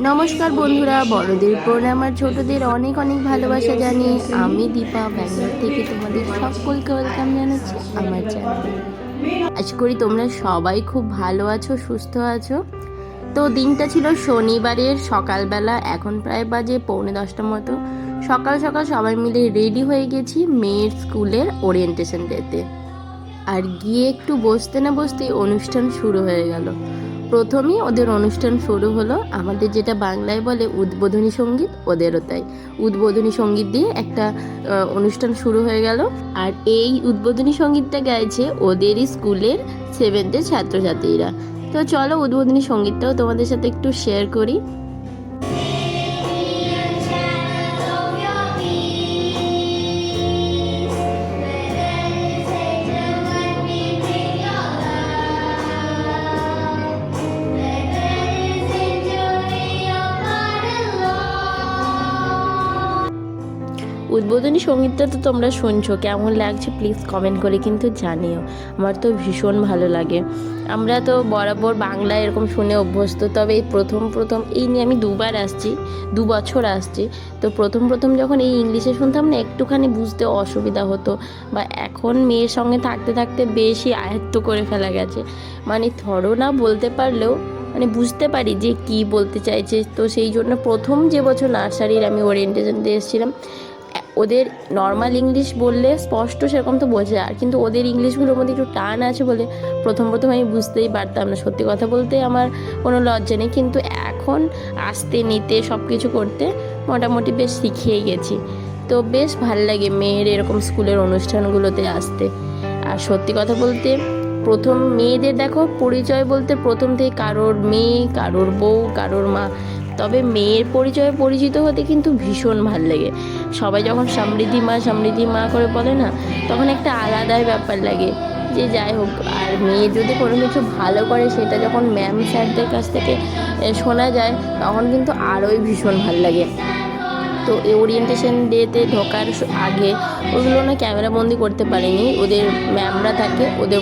নমস্কার বন্ধুরা, বড়দের প্রণাম আর ছোটদের অনেক অনেক ভালোবাসা জানি আমি দীপা, ব্যাঙ্গালোর থেকে তোমাদের সকলকে ওয়েলকাম জানাচ্ছি আমার চ্যানেলে আশা করি তোমরা সবাই খুব ভালো আছো, সুস্থ আছো। তো দিনটা ছিল শনিবারের সকালবেলা, এখন প্রায় বাজে পৌনে দশটার মতো। সকাল সকাল সবাই মিলে রেডি হয়ে গেছি মেয়ের স্কুলের ওরিয়েন্টেশন ডেতে আর গিয়ে একটু বসতে না বসতেই অনুষ্ঠান শুরু হয়ে গেল। প্রথমেই ওদের অনুষ্ঠান শুরু হলো আমাদের যেটা বাংলায় বলে উদ্বোধনী সংগীত, ওদেরও তাই। উদ্বোধনী সংগীত দিয়ে একটা অনুষ্ঠান শুরু হয়ে গেল। আর এই উদ্বোধনী সঙ্গীতটা গাইছে ওদেরই স্কুলের সেভেন্থের ছাত্রছাত্রীরা। তো চলো উদ্বোধনী সঙ্গীতটাও তোমাদের সাথে একটু শেয়ার করি। উদ্বোধনী সঙ্গীতটা তো তোমরা শুনছো, কেমন লাগছে প্লিজ কমেন্ট করে কিন্তু জানিও। আমার তো ভীষণ ভালো লাগে। আমরা তো বরাবর বাংলা এরকম শুনে অভ্যস্ত, তবে এই প্রথম প্রথম এই নিয়ে আমি দুবার আসছি, দু বছর আসছি। তো প্রথম প্রথম যখন এই ইংলিশে শুনতাম না, একটুখানি বুঝতে অসুবিধা হতো বা এখন মেয়ের সঙ্গে থাকতে থাকতে বেশি আয়ত্ত করে ফেলা গেছে। মানে থরো না বলতে পারলেও মানে বুঝতে পারি যে কি বলতে চাইছে। তো সেই জন্য প্রথম যে বছর নার্সারির আমি ওরিয়েন্টেশন দিয়ে এসেছিলাম ওদের নর্মাল ইংলিশ বললে স্পষ্ট সেরকম তো বোঝা আর, কিন্তু ওদের ইংলিশগুলোর মধ্যে একটু টান আছে বলে প্রথম প্রথম আমি বুঝতেই পারতাম না। সত্যি কথা বলতে আমার কোনো লজ্জা নেই, কিন্তু এখন আসতে নিতে সব কিছু করতে মোটামুটি বেশ শিখিয়ে গেছি। তো বেশ ভালো লাগে মেয়ের এরকম স্কুলের অনুষ্ঠানগুলোতে আসতে। আর সত্যি কথা বলতে প্রথম মেয়েদের দেখো পরিচয় বলতে প্রথম থেকে কারোর মেয়ে, কারোর বউ, কারোর মা তবে মেয়ের পরিচয়ে পরিচিত হতে কিন্তু ভীষণ ভালো লাগে। সবাই যখন সমৃদ্ধি মা সমৃদ্ধি মা করে বলে না, তখন একটা আলাদাই ব্যাপার লাগে। যে যাই হোক, আর মেয়ে যদি কোনো কিছু ভালো করে সেটা যখন ম্যাম স্যারদের কাছ থেকে শোনা যায়, তখন কিন্তু আরোই ভীষণ ভালো লাগে। তো এই ওরিয়েন্টেশন ডেতে ঢোকার আগে ওগুলো না ক্যামেরা বন্দি করতে পারিনি। ওদের ম্যামরা থাকে, ওদের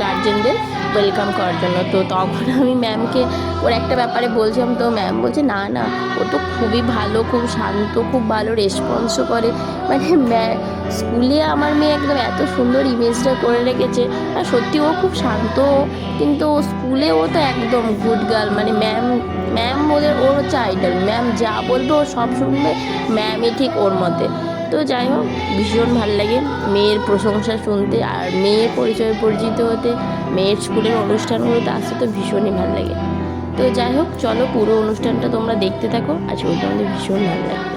গার্জেনদের ওয়েলকাম করার জন্য। তো তখন আমি ম্যামকে ওর একটা ব্যাপারে বলছিলাম, তো ম্যাম বলছে, না না, ও তো খুবই ভালো, খুব শান্ত, খুব ভালো রেসপন্সও করে। মানে স্কুলে আমার মেয়ে একদম এত সুন্দর ইমেজটা করে রেখেছে। আর সত্যি ও খুব শান্ত, কিন্তু ও স্কুলে ও তো একদম গুড গার্ল মানে ম্যাম ম্যাম ওদের, ওর হচ্ছে আইডল ম্যাম যা বলবে ও সব শুনবে ম্যামই ঠিক ওর মতে। তো যাই হোক, ভীষণ ভালো লাগে। মেয়ের প্রশংসা শুনতে আর মেয়ের পরিচয় পরিচিত হতে, মেয়ের স্কুলের অনুষ্ঠানগুলোতে আসতে তো ভীষণই ভালো লাগে। তো যাই হোক, চলো পুরো অনুষ্ঠানটা তোমরা দেখতে থাকো। আজকে ওইটা আমাদের ভীষণ ভালো লাগবে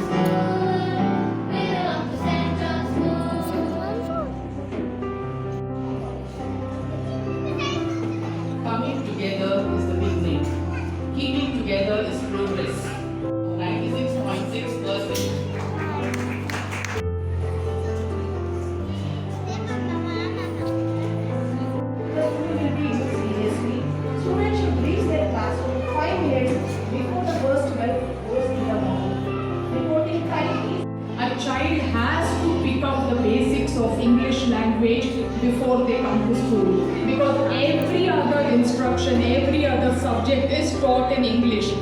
has to pick up the basics of English language before they come to school because every other instruction, every other subject is taught in English.